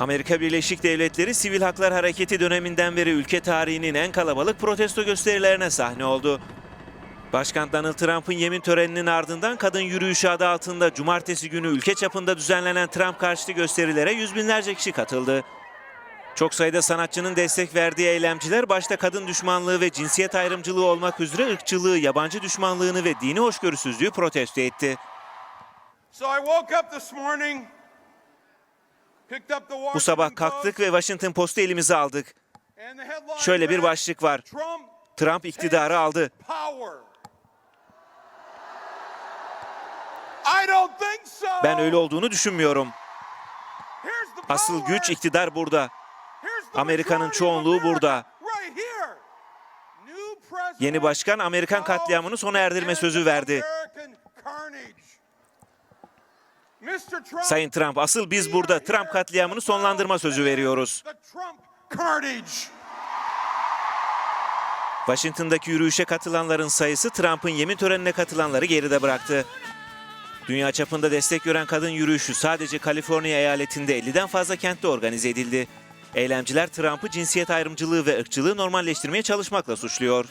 Amerika Birleşik Devletleri Sivil Haklar Hareketi döneminden beri ülke tarihinin en kalabalık protesto gösterilerine sahne oldu. Başkan Donald Trump'ın yemin töreninin ardından kadın yürüyüşü adı altında cumartesi günü ülke çapında düzenlenen Trump karşıtı gösterilere yüz binlerce kişi katıldı. Çok sayıda sanatçının destek verdiği eylemciler başta kadın düşmanlığı ve cinsiyet ayrımcılığı olmak üzere ırkçılığı, yabancı düşmanlığını ve dini hoşgörüsüzlüğü protesto etti. So I woke up this morning, Bu sabah kalktık ve Washington Post'u elimize aldık. Şöyle bir başlık var. Trump iktidarı aldı. Ben öyle olduğunu düşünmüyorum. Asıl güç iktidar burada. Amerika'nın çoğunluğu burada. Yeni başkan Amerikan katliamını sona erdirme sözü verdi. Sayın Trump asıl biz burada Trump katliamını sonlandırma sözü veriyoruz. Washington'daki yürüyüşe katılanların sayısı Trump'ın yemin törenine katılanları geride bıraktı. Dünya çapında destek gören kadın yürüyüşü sadece Kaliforniya eyaletinde 50'den fazla kentte organize edildi. Eylemciler Trump'ı cinsiyet ayrımcılığı ve ırkçılığı normalleştirmeye çalışmakla suçluyor.